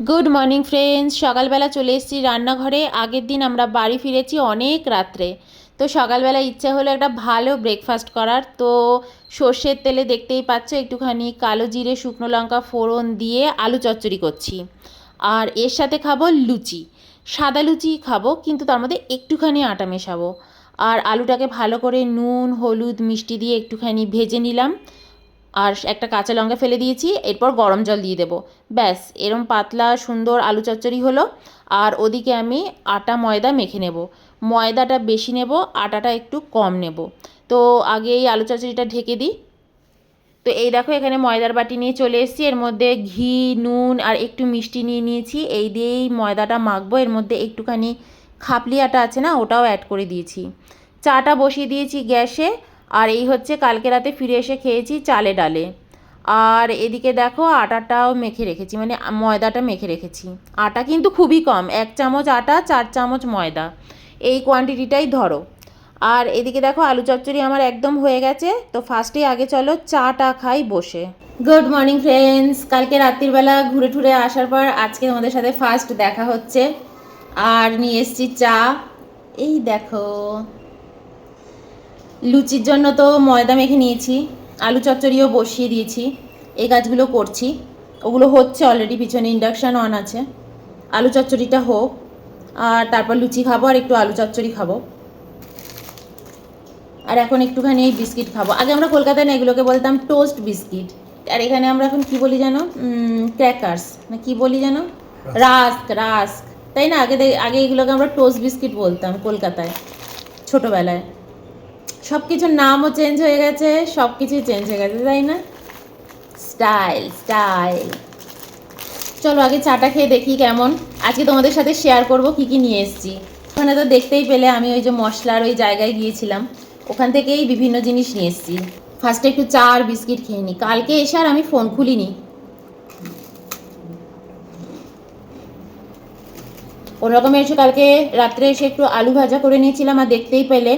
Good morning friends সকালবেলা চলে এসেছি রান্নাঘরে। আগের দিন আমরা বাড়ি ফিরেছি অনেক রাত্রে। তো সকালবেলা ইচ্ছা হলো একটা ভালো ব্রেকফাস্ট করার। তো সর্ষের তেলে দেখতেই পাচ্ছ, একটুখানি কালো জিরে, শুকনো লঙ্কা ফোড়ন দিয়ে আলু চচ্চড়ি করছি। আর এর সাথে খাব লুচি। সাদা লুচি খাব, কিন্তু তার মধ্যে একটুখানি আটা মেশাবো। আর আলুটাকে ভালো করে নুন, হলুদ, মিষ্টি দিয়ে একটুখানি ভেজে নিলাম। আর একটা কাঁচা লঙ্কা ফেলে দিয়েছি, এরপর গরম জল দিয়ে দেবো। ব্যাস, এরম পাতলা, সুন্দর আলু চচ্চড়ি হলো। আর ওদিকে আমি আটা ময়দা মেখে নেব। ময়দাটা বেশি নেব, আটাটা একটু কম নেব। তো আগে এই আলু চচ্চড়িটা ঢেকে দিই। তো এই দেখো, এখানে ময়দার বাটি নিয়ে চলে এসেছি। এর মধ্যে ঘি, নুন আর একটু মিষ্টি নিয়ে নিয়েছি। এই দিয়েই ময়দাটা মাখবো। এর মধ্যে একটুখানি খাপলি আটা আছে না, ওটাও অ্যাড করে দিয়েছি। চাটা বসিয়ে দিয়েছি গ্যাসে। আর এই হচ্ছে কালকে রাতে ফিরে এসে খেয়েছি চালে ডালে। আর এদিকে দেখো আটাটাও মেখে রেখেছি মানে ময়দাটা মেখে রেখেছি। আটা কিন্তু খুবই কম, এক চামচ আটা, চার চামচ ময়দা। এই কোয়ান্টিটিটাই ধরো। আর এদিকে দেখো আলু চচ্চড়ি আমার একদম হয়ে গেছে, তো ফার্স্টে আগে চলো চাটা খাই বসে। গুড মর্নিং ফ্রেন্ডস কালকে রাত্রিবেলা ঘুরে টুরে আসার পর আজকে তোমাদের সাথে ফার্স্ট দেখা হচ্ছে। আর নিয়ে এসছি চা। এই দেখো। লুচির জন্য তো ময়দা মেখে নিয়েছি আলু চচ্চড়িও বসিয়ে দিয়েছি এই কাজগুলো করছি। ওগুলো হচ্ছে অলরেডি পিছনে ইন্ডাকশান অন আছে। আলু চচ্চড়িটা হোক আর তারপর লুচি খাব আর একটু আলু চচ্চড়ি খাব। আর এখন একটুখানি এই বিস্কিট খাব। আগে আমরা কলকাতায় না এগুলোকে বলতাম টোস্ট বিস্কিট আর এখানে আমরা এখন কি বলি জানো? ক্র্যাকার্স না কি বলি জানো? রাস্ক রাস্ক তাই না? আগে আগে এগুলোকে আমরা টোস্ট বিস্কিট বলতাম কলকাতায় ছোটোবেলায়। সব কিছুর নামও চেঞ্জ হয়ে গেছে সব কিছুই চেঞ্জ হয়ে গেছে, তাই না? স্টাইল স্টাইল চলো আগে চাটা খেয়ে দেখি কেমন। আজকে তোমাদের সাথে শেয়ার করব কি কি নিয়ে এসেছি। ওখানে তো দেখতেই পেলে আমি ওই যে মশলার ওই জায়গায় গিয়েছিলাম। ওখান থেকেই বিভিন্ন জিনিস নিয়ে এসেছি। ফার্স্টে একটু চা আর বিস্কিট খেয়ে নিই কালকে এসে আর আমি ফোন খুলিনি। ওরকম এসে কালকে রাত্রে এসে একটু আলু ভাজা করে নিয়েছিলাম আর দেখতেই পেলে।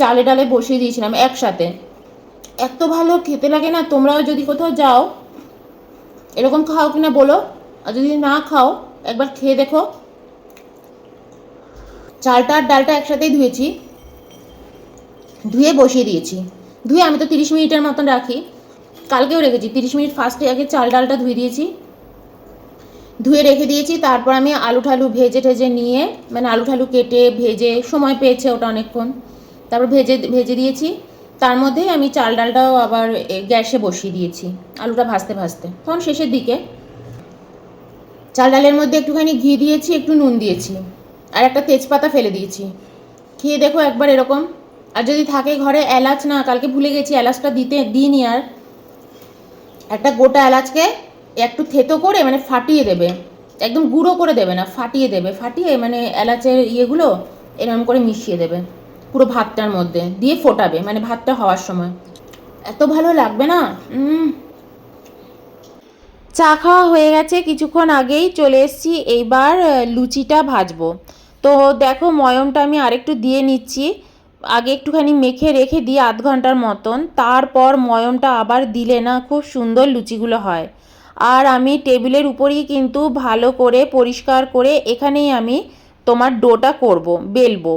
চালে ডালে বসিয়ে দিয়েছিলাম একসাথে। এত ভালো খেতে লাগে না, তোমরাও যদি কোথাও যাও, এরকম খাও কিনা বলো, আর যদি না খাও, একবার খেয়ে দেখো। চালটা আর ডালটা একসাথেই ধুয়েছি। ধুয়ে বসিয়ে দিয়েছি। ধুয়ে আমি তো তিরিশ মিনিটের মতন রাখি। কালকেও রেখেছি। তিরিশ মিনিট ফার্স্টে আগে চাল ডালটা ধুয়ে দিয়েছি। ধুয়ে রেখে দিয়েছি, তারপর আমি আলু ঠালু ভেজে ঠেজে নিয়ে মানে আলু ঠালু কেটে, ভেজে, সময় পেয়েছে ওটা অনেকক্ষণ। তারপর ভেজে ভেজে দিয়েছি। তার মধ্যেই আমি চাল ডালটাও আবার গ্যাসে বসিয়ে দিয়েছি, আলুটা ভাজতে ভাজতে। তখন শেষের দিকে চাল ডালের মধ্যে একটুখানি ঘি দিয়েছি, একটু নুন দিয়েছি আর একটা তেজপাতা ফেলে দিয়েছি। খেয়ে দেখো একবার এরকম। আর যদি থাকে ঘরে এলাচ, না, কালকে ভুলে গেছি, এলাচটা দিতে, দিইনি আর। একটা গোটা এলাচকে একটু থেতো করে মানে ফাটিয়ে দেবে। একদম গুঁড়ো করে দেবে না, ফাটিয়ে দেবে। ফাটিয়ে মানে এলাচের ইয়েগুলো এরকম করে মিশিয়ে দেবে। পুরো ভাতটার মধ্যে দিয়ে ফোটাবে মানে ভাতটা হওয়ার সময়। এত ভালো লাগবে না? চা খাওয়া হয়ে গেছে, কিছুক্ষণ আগেই চলে এসেছি, এইবার লুচিটা ভাজবো। তো দেখো, ময়মটা আমি আরেকটু দিয়ে নিচ্ছি। আগে একটুখানি মেখে রেখে দিই আধ ঘণ্টার মতন। তারপর ময়মটা আবার দিলে না খুব সুন্দর লুচিগুলো হয়। আর আমি টেবিলের উপরেই কিন্তু ভালো করে পরিষ্কার করে এখানেই আমি তোমার ডোটা করব, বেলবো।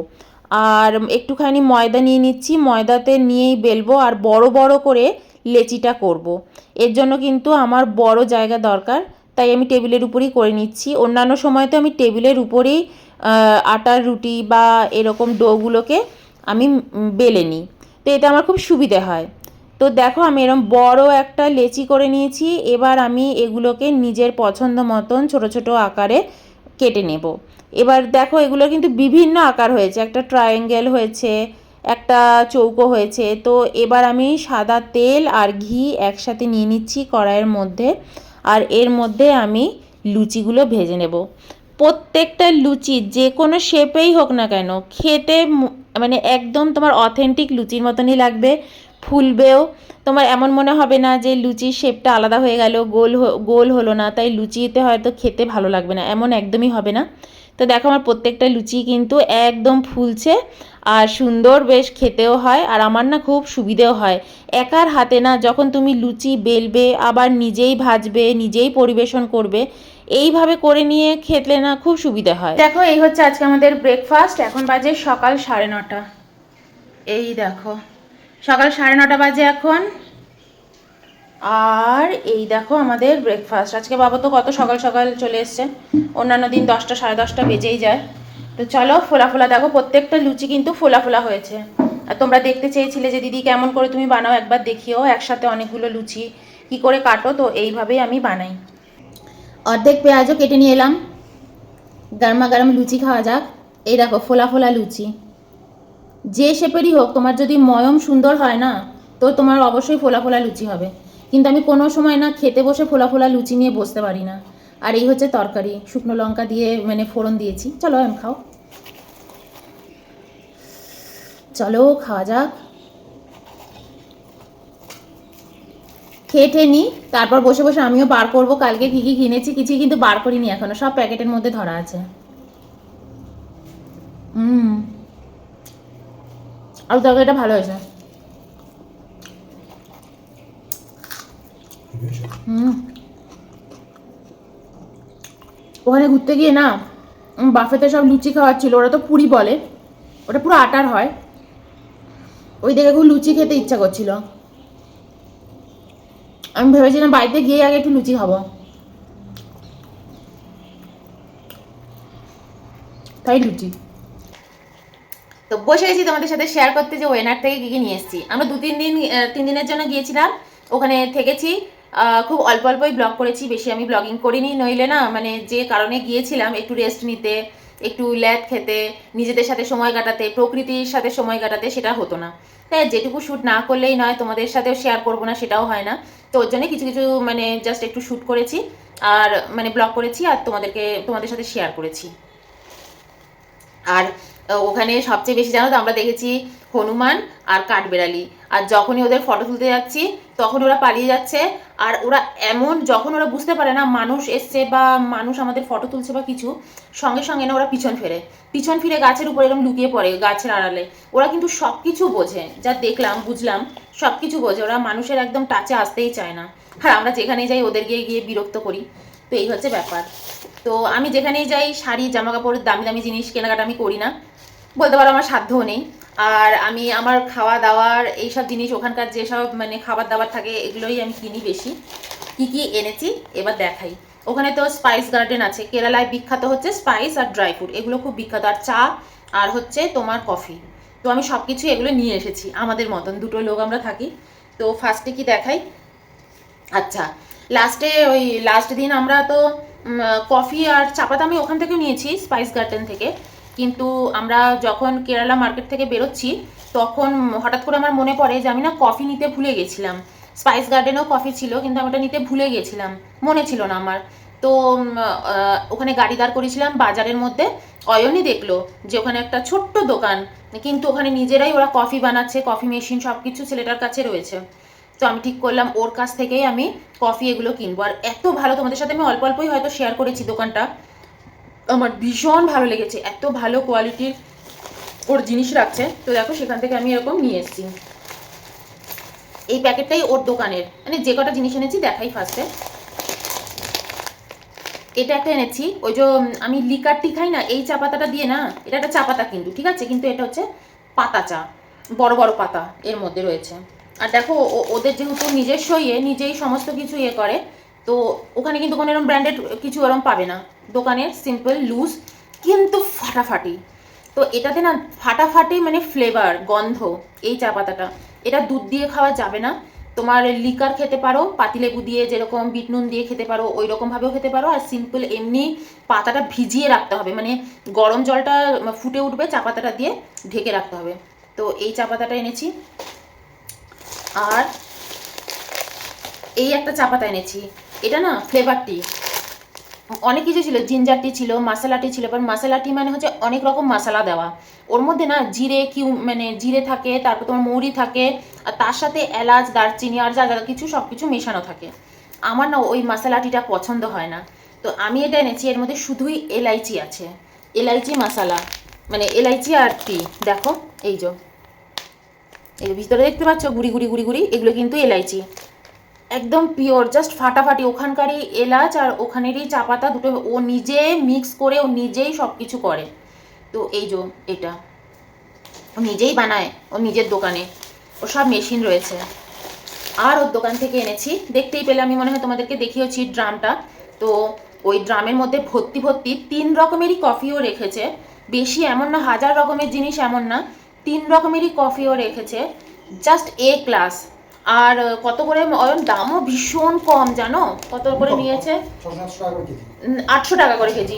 আর একটুখানি ময়দা নিয়ে নিচ্ছি। ময়দাতে নিয়েই বেলবো আর বড় বড় করে লেচিটা করব। এর জন্য কিন্তু আমার বড় জায়গা দরকার, তাই আমি টেবিলের উপরেই করে নিচ্ছি। অন্যান্য সময় তো আমি টেবিলের উপরেই আটার রুটি বা এরকম ডোগুলোকে আমি বেলে নিই। তো এতে আমার খুব সুবিধে হয়। তো দেখো আমি এরকম বড় একটা লেচি করে নিয়েছি। এবার আমি এগুলোকে নিজের পছন্দ মতন ছোট ছোট আকারে কেটে নেব। এবার দেখো, এগুলো কিন্তু বিভিন্ন আকার হয়েছে। একটা ট্রায়াঙ্গেল হয়েছে, একটা চৌকো হয়েছে। তো এবার আমি সাদা তেল আর ঘি একসাথে নিয়ে নিচ্ছি কড়াইয়ের মধ্যে। আর এর মধ্যে আমি লুচিগুলো ভেজে নেব। প্রত্যেকটা লুচি, যে কোনো শেপেই হোক না কেন, খেতে মানে একদম তোমার অথেন্টিক লুচির মতনই লাগবে, ফুলবেও। তোমার এমন মনে হবে না যে লুচির শেপটা আলাদা হয়ে গেল, গোল গোল হলো না। তাই লুচিতে হয়তো খেতে ভালো লাগবে না, এমন একদমই হবে না। তো দেখো আমার প্রত্যেকটা লুচি কিন্তু একদম ফুলছে আর সুন্দর বেশ খেতেও হয় আর আমার না খুব সুবিধেও হয়। একার হাতে না যখন তুমি লুচি বেলবে, আবার নিজেই ভাজবে, নিজেই পরিবেশন করবে, এইভাবে করে নিয়ে খেতলে না খুব সুবিধা হয়। দেখো এই হচ্ছে আজকে আমাদের ব্রেকফাস্ট এখন বাজে সকাল সাড়ে নটা। এই দেখো, সকাল সাড়ে নটা বাজে এখন। আর এই দেখো আমাদের ব্রেকফাস্ট আজকে বাবা তো কত সকাল সকাল চলে এসছে। অন্যান্য দিন দশটা, সাড়ে দশটা বেজেই যায়। তো চলো ফোলা ফোলা দেখো, প্রত্যেকটা লুচি কিন্তু ফোলা ফোলা হয়েছে। আর তোমরা দেখতে চেয়েছিলে যে, দিদি, কেমন করে তুমি বানাও একবার দেখিও, একসাথে অনেকগুলো লুচি। কি করে কাটো? তো এইভাবেই আমি বানাই। অর্ধেক পেঁয়াজও কেটে নিয়ে এলাম। গরমা গরম লুচি খাওয়া যাক। এই দেখো, ফোলা ফোলা লুচি। যে শেপেরই হোক, তোমার যদি ময়ম সুন্দর হয় না, তো তোমার অবশ্যই ফোলা ফোলা লুচি হবে। কিন্তু আমি কোনো সময় না খেতে বসে ফোলা ফোলা লুচি নিয়ে বসতে পারি না। আর এই হচ্ছে তরকারি। শুকনো লঙ্কা দিয়ে মানে ফোড়ন দিয়েছি। চলো এম খাও। চলো, খাওয়া যাক। খেয়ে নিই তারপর বসে বসে আমিও বার করব। কালকে কী কী কিনেছি কিছুই কিন্তু বার করিনি এখনও। সব প্যাকেটের মধ্যে ধরা আছে। হুম। আর তরকারিটা ভালো হয়েছে। ওখানে ঘুরতে গিয়ে না বাফেতে সব লুচি খাওয়াচ্ছিল ওরা তো পুরি বলে, ওটা পুরো আটার হয়। ওই দেখে খুব লুচি খেতে ইচ্ছা করছিল। আমি ভেবেছিলাম বাড়িতে গিয়ে আগে একটু লুচি খাব। তাই লুচি। তো বসে গেছি তোমাদের সাথে শেয়ার করতে যে ওয়েনার থেকে কী কী নিয়ে এসেছি। আমরা দু তিন দিন তিন দিনের জন্য গিয়েছিলাম, ওখানে থেকেছি। খুব অল্প অল্পই ব্লগ করেছি, বেশি আমি ব্লগিং করিনি, নইলে না মানে যে কারণে গিয়েছিলাম একটু রেস্ট নিতে, একটু ল্যাদ খেতে, নিজেদের সাথে সময় কাটাতে, প্রকৃতির সাথে সময় কাটাতে সেটা হতো না। তাই যেটুকু শ্যুট না করলেই নয়, তোমাদের সাথেও শেয়ার করব না, সেটাও হয় না। তো ওর জন্য কিছু কিছু মানে জাস্ট একটু শ্যুট করেছি, আর মানে ব্লগ করেছি, আর তোমাদেরকে, তোমাদের সাথে শেয়ার করেছি। আর ওখানে সবচেয়ে বেশি জানো তো আমরা দেখেছি হনুমান আর কাঠবেড়ালি। আর যখনই ওদের ফটো তুলতে যাচ্ছি, তখন ওরা পালিয়ে যাচ্ছে। আর ওরা এমন, যখন ওরা বুঝতে পারে না মানুষ এসছে বা মানুষ আমাদের ফটো তুলছে বা কিছু, সঙ্গে সঙ্গে না ওরা পিছন ফেরে। পিছন ফিরে গাছের উপর এরকম লুকিয়ে পড়ে গাছের আড়ালে। ওরা কিন্তু সব কিছু বোঝে, যা দেখলাম, বুঝলাম সব কিছু বোঝে। ওরা মানুষের একদম টাচে আসতেই চায় না। আর আমরা যেখানেই যাই, ওদের গিয়ে গিয়ে বিরক্ত করি। তো এই হচ্ছে ব্যাপার। তো আমি যেখানেই যাই, শাড়ি জামা কাপড় দামি দামি জিনিস, কেনাকাটা আমি করি না। বলতে পারো আমার সাধ্যও নেই। আর আমি আমার খাওয়া দাওয়ার এইসব জিনিস, ওখানকার যেসব মানে খাবার দাবার থাকে, এগুলোই আমি কিনি বেশি। কি কি এনেছি, এবার দেখাই। ওখানে তো স্পাইস গার্ডেন আছে। কেরালায় বিখ্যাত হচ্ছে স্পাইস আর ড্রাই ফ্রুট এগুলো খুব বিখ্যাত। আর চা আর হচ্ছে তোমার কফি তো আমি সব কিছু এগুলো নিয়ে এসেছি আমাদের মতন। দুটো লোক আমরা থাকি। তো ফার্স্টে কি দেখাই? আচ্ছা লাস্টে ওই লাস্ট দিন আমরা তো কফি আর চা চাপাতা আমি ওখান থেকে নিয়েছি স্পাইস গার্ডেন থেকে। কিন্তু আমরা যখন কেরালা মার্কেট থেকে বেরোচ্ছি, তখন হঠাৎ করে আমার মনে পড়ে যে আমি না কফি নিতে ভুলে গেছিলাম। স্পাইস গার্ডেনও কফি ছিল, কিন্তু আমি ওটা নিতে ভুলে গেছিলাম। মনে ছিল না আমার। তো ওখানে গাড়ি দাঁড় করেছিলাম বাজারের মধ্যে। অয়নই দেখল যে ওখানে একটা ছোট্ট দোকান, কিন্তু ওখানে নিজেরাই ওরা কফি বানাচ্ছে কফি মেশিন সব কিছু ছেলেটার কাছে রয়েছে। তো আমি ঠিক করলাম, ওর কাছ থেকেই আমি কফি এগুলো কিনবো। আর এত ভালো, তোমাদের সাথে আমি অল্প অল্পই হয়তো শেয়ার করেছি দোকানটা। আমার ভীষণ ভালো লেগেছে, এত ভালো কোয়ালিটির ওর জিনিস রাখছে। তো দেখো সেখান থেকে আমি এরকম নিয়ে এসেছি। এই প্যাকেটটাই ওর দোকানের। মানে যে কটা জিনিস এনেছি দেখাই ফার্স্টে এটা একটা এনেছি, ওই যে আমি লিকার টি খাই না, এই চা পাতাটা দিয়ে না, এটা একটা চা পাতা কিন্তু, ঠিক আছে? কিন্তু এটা হচ্ছে পাতা চা, বড় বড় পাতা এর মধ্যে রয়েছে। আর দেখো ওদের যেহেতু নিজস্ব ইয়ে নিজেই সমস্ত কিছু ইয়ে করে, তো ওখানে কিন্তু কোনো এরকম ব্র্যান্ডেড কিছু এরকম পাবে না। দোকানের সিম্পল লুজ কিন্তু ফাটাফাটি। তো এটাতে না ফাটাফাটি মানে ফ্লেভার গন্ধ, এই চা পাতাটা। এটা দুধ দিয়ে খাওয়া যাবে না। তোমার লিকার খেতে পারো, পাতিলেবু দিয়ে যেরকম বিট নুন দিয়ে খেতে পারো ওই রকমভাবেও খেতে পারো। আর সিম্পল এমনি পাতাটা ভিজিয়ে রাখতে হবে। মানে গরম জলটা ফুটে উঠবে, চা পাতাটা দিয়ে ঢেকে রাখতে হবে। তো এই চা পাতাটা এনেছি। আর এই একটা চা পাতা এনেছি। এটা না ফ্লেভার টি। অনেক কিছু ছিল জিঞ্জার টি ছিল মশলা টি ছিল এবার মশলা টি মানে হচ্ছে অনেক রকম মশলা দেওয়া। ওর মধ্যে না জিরে, কিউ মানে জিরে থাকে, তারপর তোমার মৌরি থাকে, আর তার সাথে এলাচ, দারচিনি, আর যা যা কিছু সব কিছু মেশানো থাকে। আমার না ওই মশলা টিটা পছন্দ হয় না। তো আমি এটা এনেছি, এর মধ্যে শুধুই এলাইচি আছে। এলাইচি মশলা মানে এলাইচি আর টি দেখো, এই যে। এই ভিতরে দেখতে পাচ্ছ, গুড়ি গুড়ি গুড়ি গুড়ি, এগুলো কিন্তু এলাইচি। একদম পিওর জাস্ট ফাটাফাটি। ওখানকারই এলাচ আর ওখানেরই চা পাতা দুটো, ও নিজে মিক্স করে, ও নিজেই সব কিছু করে। তো এই যে এটা, ও নিজেই বানায়, ও নিজের দোকানে। ও সব মেশিন রয়েছে। আর ওর দোকান থেকে এনেছি। দেখতেই পেলে আমি মনে হয় তোমাদেরকে দেখিয়েছি ড্রামটা। তো ওই ড্রামের মধ্যে ভর্তি ভর্তি তিন রকমেরই কফিও রেখেছে। বেশি এমন না, হাজার রকমের জিনিস এমন না। তিন রকমেরই কফিও রেখেছে। জাস্ট এ ক্লাস আর কত করে অয়ন দামও ভীষণ কম জানো? কত করে নিয়েছে? আটশো টাকা করে কেজি।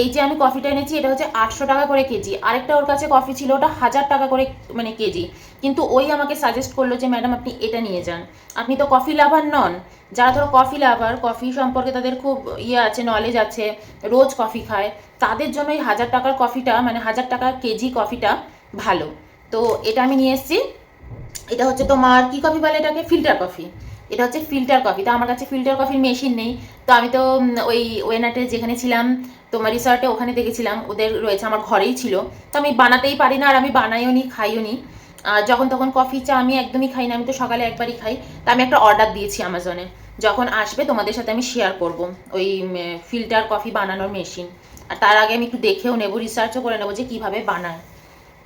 এই যে আমি কফিটা এনেছি এটা হচ্ছে আটশো টাকা করে কেজি। আরেকটা ওর কাছে কফি ছিল ওটা হাজার টাকা করে মানে কেজি। কিন্তু ওই আমাকে সাজেস্ট করল যে ম্যাডাম আপনি এটা নিয়ে যান। আপনি তো কফি লাভার নন। যারা ধরো কফি লাভার কফি সম্পর্কে তাদের খুব ইয়ে আছে নলেজ আছে রোজ কফি খায় তাদের জন্য এই হাজার টাকার কফিটা মানে হাজার টাকা কেজি কফিটা ভালো। তো এটা আমি নিয়ে এসেছি। এটা হচ্ছে তোমার কি কফি বলে এটাকে? ফিল্টার কফি এটা হচ্ছে ফিল্টার কফি তো আমার কাছে ফিল্টার কফির মেশিন নেই। তো আমি তো ওই ওয়েনাটে যেখানে ছিলাম, তোমার রিসর্টে ওখানে দেখেছিলাম। ওদের রয়েছে, আমার ঘরেই ছিল। তো আমি বানাতেই পারি না, আর আমি বানাইও নি, খাইও নি। আর যখন তখন কফি চা আমি একদমই খাই না, আমি তো সকালে একবারই খাই। তা আমি একটা অর্ডার দিয়েছি অ্যামাজনে যখন আসবে, তোমাদের সাথে আমি শেয়ার করব ওই ফিল্টার কফি বানানোর মেশিন আর তার আগে আমি একটু দেখেও নেব রিসার্চও করে নেব যে কীভাবে বানায়।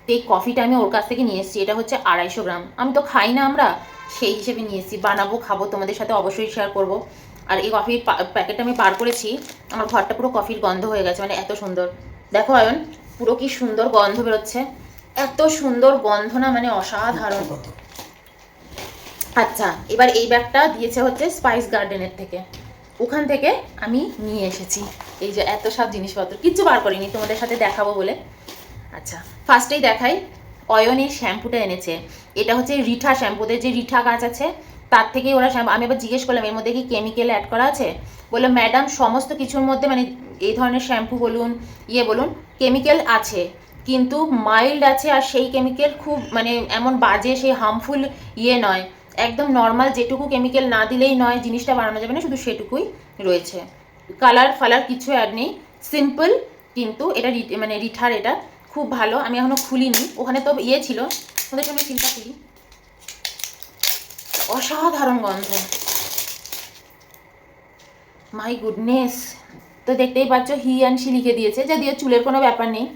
তো এই কফিটা আমি ওর কাছ থেকে নিয়ে এসেছি এটা হচ্ছে আড়াইশো গ্রাম। আমি তো খাই না আমরা সেই হিসেবে নিয়ে এসেছি। বানাবো খাব তোমাদের সাথে অবশ্যই শেয়ার করব। আর এই কফির প্যাকেটটা আমি পার করেছি আমার ঘরটা পুরো কফির গন্ধ হয়ে গেছে মানে এত সুন্দর। দেখো আয়ন পুরো কি সুন্দর গন্ধ বেরোচ্ছে। এত সুন্দর গন্ধ না মানে অসাধারণ। আচ্ছা এবার এই ব্যাগটা দিয়েছে হচ্ছে স্পাইস গার্ডেনের থেকে। ওখান থেকে আমি নিয়ে এসেছি। এই যে এত সব জিনিসপত্র কিচ্ছু বার করিনি তোমাদের সাথে দেখাবো বলে। আচ্ছা ফার্স্টেই দেখাই। অয়নের শ্যাম্পুটা এনেছে। এটা হচ্ছে রিঠা শ্যাম্পুদের যে রিঠা গাছ আছে, তার থেকেই ওরা শ্যাম্পু আমি এবার জিজ্ঞেস করলাম, এর মধ্যে কি কেমিক্যাল অ্যাড করা আছে? বলল ম্যাডাম সমস্ত কিছুর মধ্যে মানে এই ধরনের শ্যাম্পু বলুন ইয়ে বলুন কেমিক্যাল আছে। কিন্তু মাইল্ড আছে আর সেই কেমিক্যাল খুব মানে এমন বাজে সেই হার্মফুল ইয়ে নয়। একদম নর্মাল যেটুকু কেমিক্যাল না দিলেই নয়, জিনিসটা বানানো যাবে না, শুধু সেটুকুই রয়েছে। কালার ফালার কিছু অ্যাড নেই। সিম্পল কিন্তু এটা মানে রিঠার এটা খুব ভালো, আমি এখনও খুলিনি। ওখানে তো ইয়ে ছিল, ওদের সঙ্গে চিন্তা করি। অসাধারণ গন্ধ। মাই গুডনেস তো দেখতেই পাচ্ছ হি অ্যান্ড শি লিখে দিয়েছে, যদিও চুলের কোনো ব্যাপার নেই।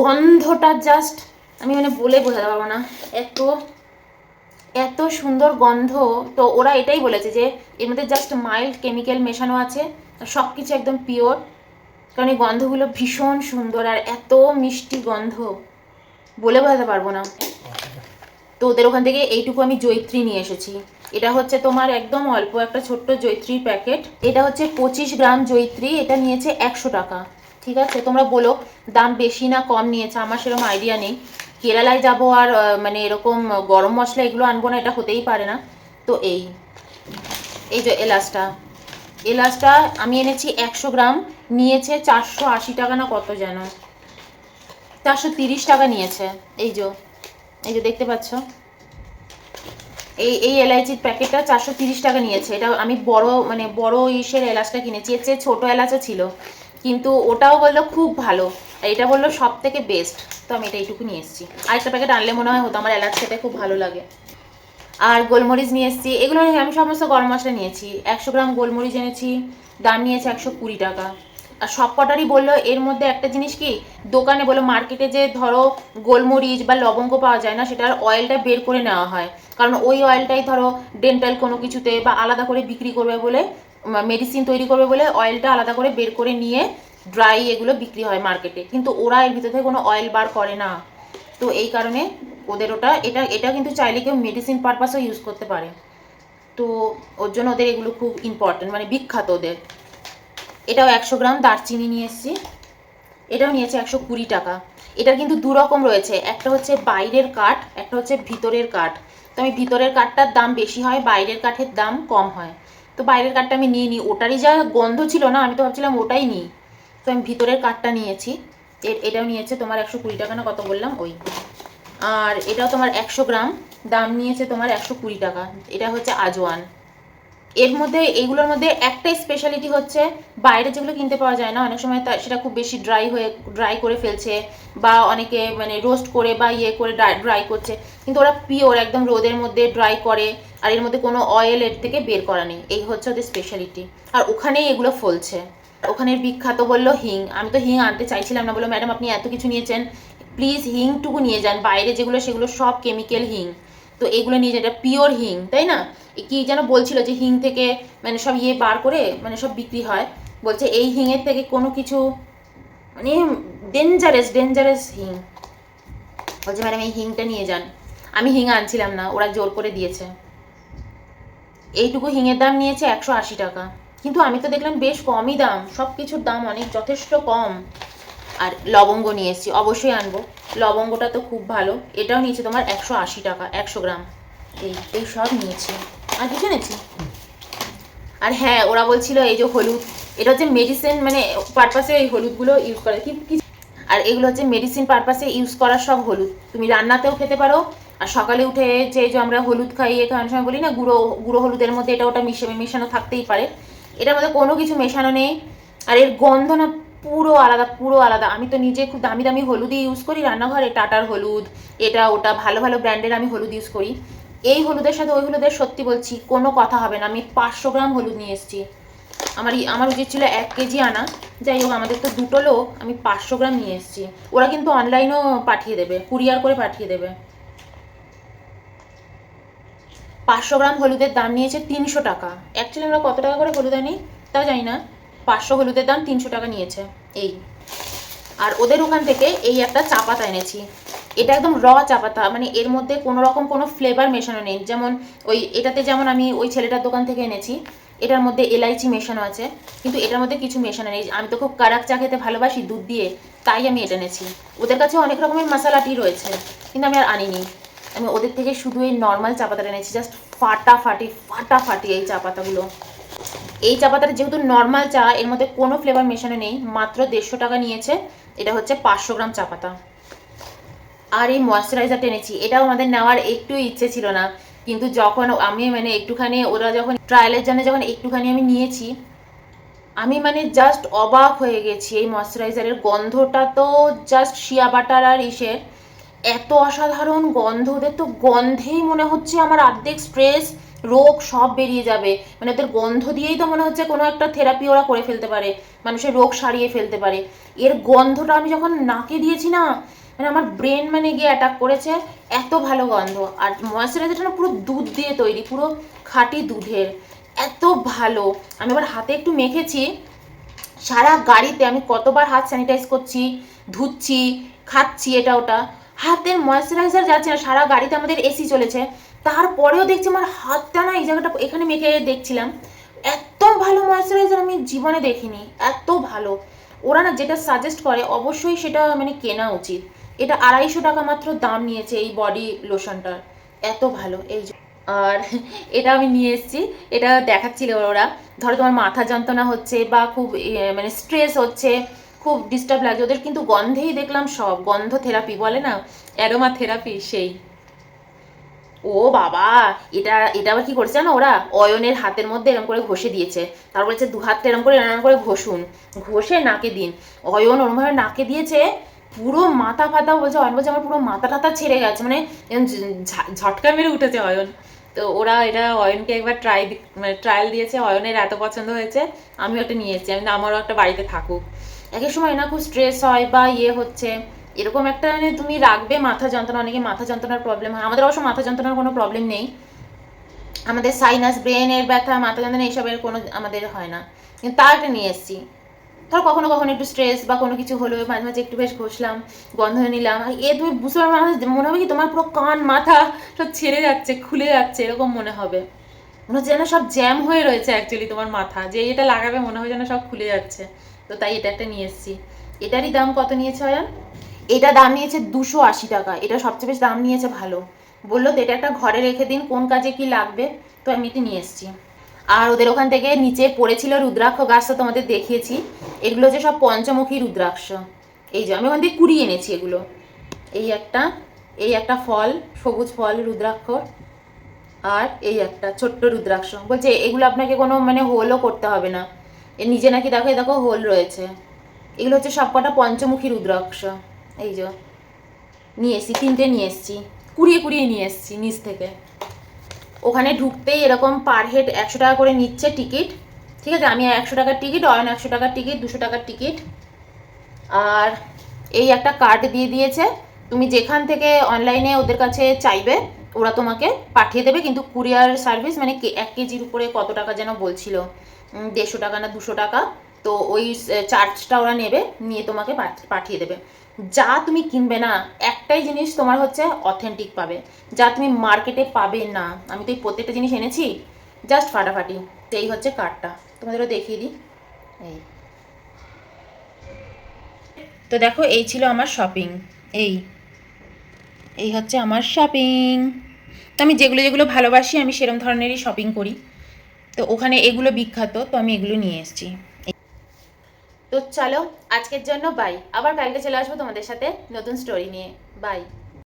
গন্ধটা জাস্ট আমি মানে বলে বোঝাতে পারব না। এত এত সুন্দর গন্ধ। তো ওরা এটাই বলেছে যে, এর মধ্যে জাস্ট মাইল্ড কেমিক্যাল মেশানো আছে সব কিছু একদম পিওর কারণ এই গন্ধগুলো ভীষণ সুন্দর আর এত মিষ্টি গন্ধ। বলে বোঝাতে পারব না। তো ওদের ওখান থেকে এইটুকু আমি জৈত্রী নিয়ে এসেছি। এটা হচ্ছে তোমার একদম অল্প একটা ছোট্ট জৈত্রীর প্যাকেট। এটা হচ্ছে পঁচিশ গ্রাম জৈত্রী, এটা নিয়েছে একশো টাকা। ঠিক আছে? তোমরা বলো, দাম বেশি না কম নিয়েছে? আমার সেরকম আইডিয়া নেই। কেরালায় যাব আর মানে এরকম গরম মশলা এগুলো আনব না, এটা হতেই পারে না। তো এই এই যে এলাচটা। এলাচটা আমি এনেছি একশো গ্রাম। নিয়েছে চারশো আশি টাকা না কত যেন? চারশো তিরিশ টাকা নিয়েছে। এই যে এই যে দেখতে পাচ্ছ। এই এই এলাইচির প্যাকেটটা চারশো তিরিশ টাকা নিয়েছে। এটা আমি বড় মানে বড় ইসের এলাচটা কিনেছি। এর চেয়ে ছোটো এলাচও ছিল। কিন্তু ওটাও বলল খুব ভালো। আর এটা বলল সব থেকে বেস্ট। তো আমি এটা এইটুকু নিয়ে এসেছি। আরেকটা প্যাকেট আনলে মনে হয় হতো আমার এলাচ খেতে খুব ভালো লাগে। আর গোলমরিচ নিয়ে এসেছি। এগুলো আমি সমস্ত গরম মশলা নিয়েছি। একশো গ্রাম গোলমরিচ এনেছি। দাম নিয়েছে একশো কুড়ি টাকা। আর সব কটারই বলল, এর মধ্যে একটা জিনিস কি, দোকানে বলো মার্কেটে যে ধরো গোলমরিচ বা লবঙ্গ পাওয়া যায় না, সেটার অয়েলটা বের করে নেওয়া হয়। কারণ ওই অয়েলটাই ধরো ডেন্টাল কোনো কিছুতে বা আলাদা করে বিক্রি করবে বলে মেডিসিন তৈরি করবে বলে অয়েলটা আলাদা করে বের করে নিয়ে ড্রাই এগুলো বিক্রি হয় মার্কেটে। কিন্তু ওরা এর ভিতর থেকে কোনো অয়েল বার করে না। তো এই কারণে ওদের ওটা, এটা এটা কিন্তু চাইলে কেউ মেডিসিন পারপাসও ইউজ করতে পারে। তো ওর জন্য ওদের এগুলো খুব ইম্পর্টেন্ট মানে বিখ্যাত ওদের। এটাও একশো গ্রাম দারচিনি নিয়ে এসেছি। এটাও নিয়েছে একশো কুড়ি টাকা। এটার কিন্তু দু রকম রয়েছে। একটা হচ্ছে বাইরের কাঠ, একটা হচ্ছে ভিতরের কাঠ। তো আমি ভিতরের কাঠটার দাম বেশি হয়, বাইরের কাঠের দাম কম হয়। তো বাইরের কাঠটা আমি নিয়ে নিই ওটারই যা গন্ধ ছিল না, আমি তো ভাবছিলাম ওটাই নিই। তো আমি ভিতরের কাঠটা নিয়েছি। এটাও নিয়েছে তোমার একশো কুড়ি টাকা না কত বললাম? ওই। আর এটাও তোমার একশো গ্রাম। দাম নিয়েছে তোমার একশো কুড়ি টাকা। এটা হচ্ছে আজওয়ান। এর মধ্যে এইগুলোর মধ্যে একটাই স্পেশালিটি হচ্ছে বাইরে যেগুলো কিনতে পাওয়া যায় না। অনেক সময় তা, সেটা খুব বেশি ড্রাই হয়ে ড্রাই করে ফেলছে বা অনেকে মানে রোস্ট করে বা ইয়ে করে ড্রাই করছে। কিন্তু ওরা পিওর একদম রোদের মধ্যে ড্রাই করে আর এর মধ্যে কোনো অয়েল এর থেকে বের করা নেই। এই হচ্ছে ওদের স্পেশালিটি আর ওখানেই এগুলো ফলছে। ওখানের বিখ্যাত বলল হিং। আমি তো হিং আনতে চাইছিলাম না বলল ম্যাডাম, আপনি এত কিছু নিয়েছেন। প্লিজ হিংটুকু নিয়ে যান। বাইরে যেগুলো, সেগুলো সব কেমিক্যাল হিং। তো এগুলো নিয়ে যান এটা পিওর হিং, তাই না? কি যেন বলছিল যে হিং থেকে মানে সব ইয়ে বার করে মানে সব বিক্রি হয়। বলছে এই হিংয়ের থেকে কোনো কিছু মানে ডেঞ্জারাস ডেঞ্জারাস হিং। বলছে, ম্যাডাম, এই হিংটা নিয়ে যান। আমি হিং আনছিলাম না, ওরা জোর করে দিয়েছে। এইটুকু হিঙের দাম নিয়েছে একশো আশি টাকা। কিন্তু আমি তো দেখলাম বেশ কমই দাম সব কিছুর দাম অনেক যথেষ্ট কম। আর লবঙ্গ নিয়ে এসেছি। অবশ্যই আনব। লবঙ্গটা তো খুব ভালো। এটাও নিয়েছে তোমার একশো আশি টাকা, একশো গ্রাম। এই এই সব নিয়েছি। আর কিছু এনেছি? আর হ্যাঁ ওরা বলছিল এই যে হলুদ, এটা হচ্ছে মেডিসিন মানে পারপাসে এই হলুদগুলো ইউজ করে। কি, কি- আর এগুলো হচ্ছে মেডিসিন পারপাসে ইউজ করার সব হলুদ। তুমি রান্নাতেও খেতে পারো। আর সকালে উঠে যে যে আমরা হলুদ খাই এ খাওয়ানোর সময় বলি না, গুঁড়ো গুঁড়ো হলুদের মধ্যে এটা ওটা মিশে, মেশানো থাকতেই পারে। এটার মধ্যে কোনো কিছু মেশানো নেই। আর এর গন্ধ না পুরো আলাদা পুরো আলাদা। আমি তো নিজে খুব দামি দামি হলুদই ইউজ করি, রান্নাঘরে টাটার হলুদ, এটা, ওটা, ভালো ভালো ব্র্যান্ডের আমি হলুদ ইউজ করি। এই হলুদের সাথে ওই হলুদের, সত্যি বলছি, কোনো কথা হবে না। আমি পাঁচশো গ্রাম হলুদ নিয়ে এসেছি। আমার আমার উচিত ছিল এক কেজি আনা। যাই হোক, আমাদের তো দুটো লোক, আমি পাঁচশো গ্রাম নিয়ে এসেছি। ওরা কিন্তু অনলাইনেও পাঠিয়ে দেবে কুরিয়ার করে পাঠিয়ে দেবে। পাঁচশো গ্রাম হলুদের দাম নিয়েছে তিনশো টাকা। অ্যাকচুয়ালি আমরা কত টাকা করে হলুদ আনি তাও জানি না। পাঁচশো হলুদের দাম তিনশো টাকা নিয়েছে, এই। আর ওদের ওখান থেকে এই একটা চা পাতা এনেছি। এটা একদম র চা পাতা মানে এর মধ্যে কোনো রকম কোনো ফ্লেভার মেশানো নেই। যেমন ওই এটাতে যেমন আমি ওই ছেলেটার দোকান থেকে এনেছি, এটার মধ্যে এলাইচি মেশানো আছে, কিন্তু এটার মধ্যে কিছু মেশানো নেই। আমি তো খুব কারাক চা খেতে ভালোবাসি দুধ দিয়ে, তাই আমি এটা এনেছি। ওদের কাছে অনেক রকমের মশলা টি রয়েছে, কিন্তু আমি আর আনিনি। আমি ওদের থেকে শুধু এই নর্মাল চা পাতাটা এনেছি জাস্ট ফাটাফাটি ফাটাফাটি এই চা পাতাগুলো। এই চা পাতাটা যেহেতু নর্মাল চা, এর মধ্যে কোনো ফ্লেভার মেশানো নেই, মাত্র দেড়শো টাকা নিয়েছে। এটা হচ্ছে পাঁচশো গ্রাম চা পাতা আর এই ময়শ্চারাইজারটা এনেছি, এটাও আমাদের নেওয়ার একটু ইচ্ছে ছিল না। কিন্তু যখন আমি মানে একটুখানি ওরা যখন ট্রায়ালের জন্য যখন একটুখানি আমি নিয়েছি, আমি মানে জাস্ট অবাক হয়ে গেছি এই ময়শ্চারাইজারের গন্ধটা তো জাস্ট শিয়া বাটার আর ইসের। এত অসাধারণ গন্ধ, ওদের তো গন্ধেই মনে হচ্ছে আমার অর্ধেক স্ট্রেস রোগ সব বেরিয়ে যাবে। মানে ওদের গন্ধ দিয়েই তো মনে হচ্ছে কোনো একটা থেরাপি ওরা করে ফেলতে পারে। মানুষের রোগ সারিয়ে ফেলতে পারে। এর গন্ধটা আমি যখন নাকে দিয়েছি না মানে আমার ব্রেন মানে গিয়ে অ্যাটাক করেছে এত ভালো গন্ধ। আর ময়শ্চারাইজারটা না পুরো দুধ দিয়ে তৈরি, পুরো খাঁটি দুধের। এত ভালো। আমি আবার হাতে একটু মেখেছি। সারা গাড়িতে আমি কতবার হাত স্যানিটাইজ করছি, ধুচ্ছি, খাচ্ছি এটা ওটা। হাতের ময়শ্চারাইজার যাচ্ছে না, সারা গাড়িতে আমাদের এসি চলেছে। তারপরেও দেখছি আমার হাতটা না এই জায়গাটা, এখানে মেখে দেখছিলাম, এত ভালো ময়শ্চারাইজার আমি জীবনে দেখিনি, এত ভালো। ওরা না যেটা সাজেস্ট করে, অবশ্যই সেটা মানে কেনা উচিত। এটা আড়াইশো টাকা মাত্র দাম নিয়েছে এই বডি লোশনটার এত ভালো, এই আর এটা আমি নিয়ে এসেছি, এটা দেখাচ্ছিল ওরা। ধরো তোমার মাথা যন্ত্রণা হচ্ছে বা খুব মানে স্ট্রেস হচ্ছে, খুব ডিস্টার্ব লাগছে, ওদের কিন্তু গন্ধেই দেখলাম সব, গন্ধ থেরাপি বলে না অ্যারোমা থেরাপি সেই। ও বাবা, এটা এটা আবার কি করছে জানো ওরা? অয়নের হাতের মধ্যে এরকম করে ঘষে দিয়েছে। তারপর বলছে, দু হাতটা এরকম করে এরকম করে ঘষুন। ঘষে নাকে দিন। অয়ন ওরমভাবে নাকে দিয়েছে, পুরো মাথা ফাতা বলছে, অয়ন বলছে, আমার পুরো মাথা টাথা ছেড়ে গেছে। মানে এরম ঝটকা মেরে উঠেছে অয়ন। তো ওরা এটা অয়নকে একবার ট্রাই মানে ট্রায়াল দিয়েছে, অয়নের এত পছন্দ হয়েছে, আমিও একটা নিয়ে এসেছি আমি আমারও একটা বাড়িতে থাকুক। এক এক সময় না খুব স্ট্রেস হয় বা ইয়ে হচ্ছে। এরকম একটা মানে তুমি রাখবে মাথা যন্ত্রণা, অনেকে মাথা যন্ত্রণার প্রবলেম হয়। আমাদের অবশ্য মাথা যন্ত্রণার কোনো প্রবলেম নেই। আমাদের সাইনাস ব্রেনের ব্যথা, মাথা যন্ত্রণা এইসবের কোনো আমাদের হয় না। কিন্তু তার একটা নিয়ে এসেছি। ধর কখনো কখনো একটু স্ট্রেস বা কোনো কিছু হলো মাঝে মাঝে একটু বেশ ঘষলাম, গন্ধ নিলাম। আর এ তুমি বুঝতে পারবে মনে হবে কি তোমার পুরো কান, মাথা সব ছেড়ে যাচ্ছে, খুলে যাচ্ছে, এরকম মনে হবে। মনে হচ্ছে যেন সব জ্যাম হয়ে রয়েছে অ্যাকচুয়ালি তোমার মাথা। যে এটা লাগাবে মনে হয় যেন সব খুলে যাচ্ছে। তো তাই এটা একটা নিয়ে এসেছি। এটারই দাম কত নিয়েছে অয়ন এটা দাম নিয়েছে দুশো আশি টাকা। এটা সবচেয়ে বেশি দাম নিয়েছে ভালো। বলল, তো এটা একটা ঘরে রেখে দিন, কোন কাজে কি লাগবে? তো আমি এটা নিয়ে এসেছি। আর ওদের ওখান থেকে নিচে পড়েছিল রুদ্রাক্ষ গাছ, তো তোমাদের দেখিয়েছি। এগুলো যে সব পঞ্চমুখী রুদ্রাক্ষ। এই যে, আমি ওখান থেকে কুড়িয়ে এনেছি এগুলো। এই একটা এই একটা ফল, সবুজ ফল, রুদ্রাক্ষ। আর এই একটা ছোট্ট রুদ্রাক্ষ। বলছে, এগুলো আপনাকে কোনো মানে হোলও করতে হবে না। এ নিজে নাকি দেখো দেখো হোল রয়েছে। এগুলো হচ্ছে সবকটা পঞ্চমুখী রুদ্রাক্ষ। এই যে, নিয়ে এসছি, তিনটে নিয়ে এসছি, কুড়িয়ে কুড়িয়ে নিয়ে এসছি নিচ থেকে। ওখানে ঢুকতেই এরকম পার হেড একশো টাকা করে নিচ্ছে টিকিট ঠিক আছে? আমি একশো টাকার টিকিট অয়ন একশো টাকার টিকিট দুশো টাকার টিকিট আর এই একটা কার্ড দিয়ে দিয়েছে, তুমি যেখান থেকে অনলাইনে ওদের কাছে চাইবে, ওরা তোমাকে পাঠিয়ে দেবে, কিন্তু কুরিয়ার সার্ভিস মানে এক কেজির উপরে কত টাকা যেন বলছিল দেড়শো টাকা না দুশো টাকা, তো ওই চার্জটা ওরা নেবে, নিয়ে তোমাকে পাঠ- পাঠিয়ে দেবে। যা তুমি কিনবে না, একটাই জিনিস তোমার হচ্ছে অথেন্টিক পাবে। যা তুমি মার্কেটে পাবে না। আমি তো এই প্রত্যেকটা জিনিস এনেছি জাস্ট ফাটাফাটি। তো এই হচ্ছে কার্ডটা তোমাদেরও দেখিয়ে দিই। এই। তো দেখো, এই ছিল আমার শপিং এই। এই হচ্ছে আমার শপিং তো আমি যেগুলো যেগুলো ভালোবাসি, আমি সেরম ধরনেরই শপিং করি। তো ওখানে এগুলো বিখ্যাত, তো আমি এগুলো নিয়ে এসেছি। তো চলো, আজকের জন্য বাই আবার কালকে চলে আসব তোমাদের সাথে নতুন স্টোরি নিয়ে. বাই